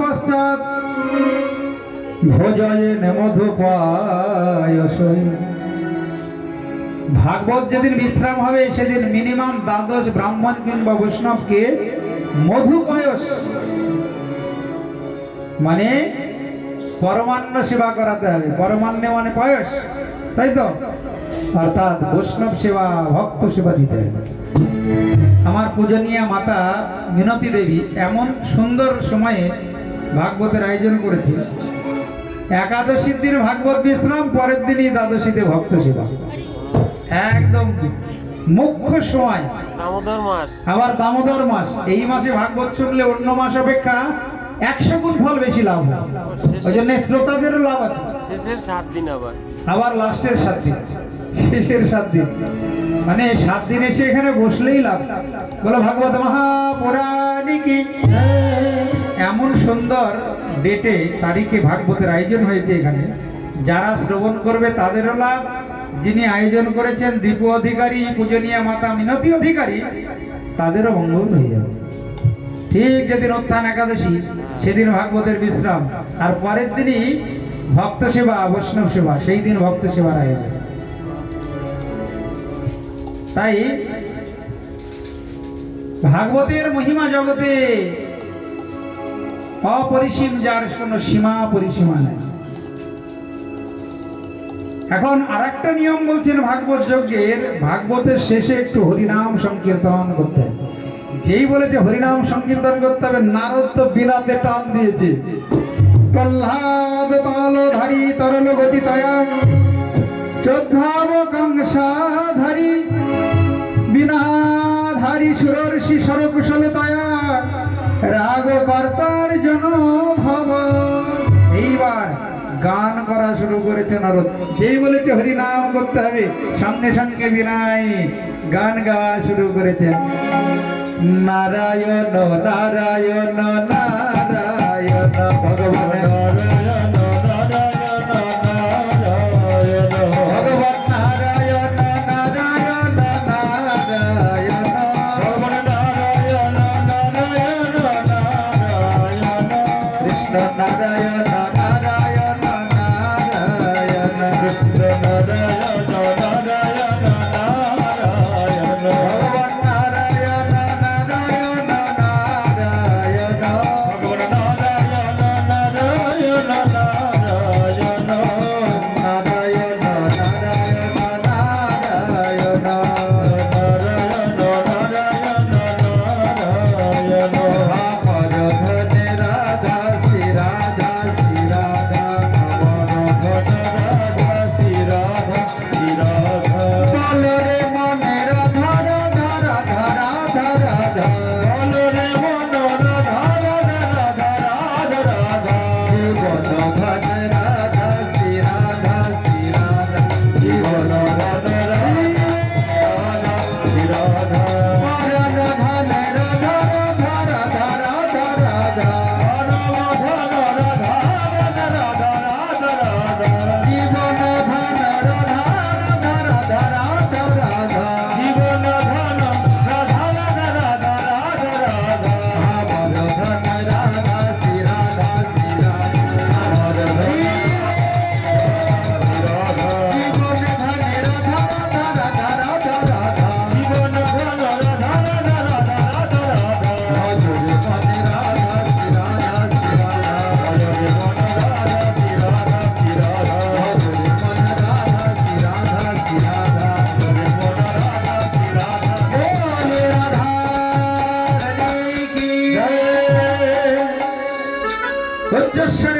পশ্চাৎ। ভাগবত যেদিন বিশ্রাম হবে, সেদিন মিনিমাম দ্বাদশ ব্রাহ্মণ কিংবা বৈষ্ণবকে মধু পায়স মানে পরমান্ন সেবা করাতে হবে। পরমান্ন মানে পায়স। তাই তো? অর্থাৎ বৈষ্ণব সেবা ভক্ত সেবা দিতে আমার পূজনীয় মাতা মিনতি দেবী এমন সুন্দর সময়ে ভাগবতের আয়োজন করেছে। একাদশীর দিন ভাগবত বিশ্রাম পরের দিনই দ্বাদশীতে ভক্ত সেবা। একদম মুখ্য সময়। দামোদর মাস। আবার দামোদর মাস। এই মাসে ভাগবত শুনলে অন্য মাস অপেক্ষা একশো গুণ ফল বেশি লাভ ওই জন্য শ্রোতাদেরও লাভ আছে। শেষের সাত দিন আবার। আবার লাস্টের সাত দিন। শেষের সাত দিন। মানে সাত দিন এসে এখানে বসলেই লাভ। বলো, ভাগবত মহাপুরাণী কি এমন সুন্দর ডেটে, তারিখে ভাগবতের আয়োজন হয়েছে এখানে। যারা শ্রবণ করবে তাদেরও লাভ। যিনি আয়োজন করেছেন দীপু অধিকারী, পূজনীয় মাতা মিনতি অধিকারী, তাদেরও মঙ্গল হয়ে যাবে। ঠিক যেদিন উত্থান একাদশী, সেদিন ভাগবতের বিশ্রাম। আর পরের দিনই ভক্ত সেবা, বৈষ্ণব সেবা, সেই দিন ভক্ত সেবার আয়োজন। তাই ভাগবতের মহিমা জগতে অপরিসীম যার কোনো সীমা পরিসীমা নেই। এখন আরেকটা নিয়ম বলছেন ভাগবত যজ্ঞের, ভাগবতের শেষে একটু হরিনাম সংকীর্তন করতে যেই বলেছে হরিনাম সংকীর্তন করতে হবে, নারদ তো বিনাতে টান দিয়েছে। প্রহ্লাদ তালধারী তরল গতি তয়াং চোদ্ধাব কংসাধারী বিনাধারী সুরর্ষি সরকুশলে তয়া রাগ কর্তার জন ভব এইবার গান করা শুরু করেছে নারদ। যেই বলেছে হরি নাম করতে হবে সঙ্গে সঙ্গে বিনাই গান গাওয়া শুরু করেছেন নারায়ণ নারায়ণ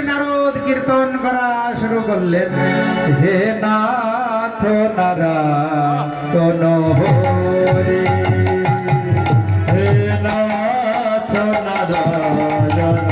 নারদ কীর্তন করা শুরু করলেন। হে নাথ নারায়ণ হে নাথ নারায়ণ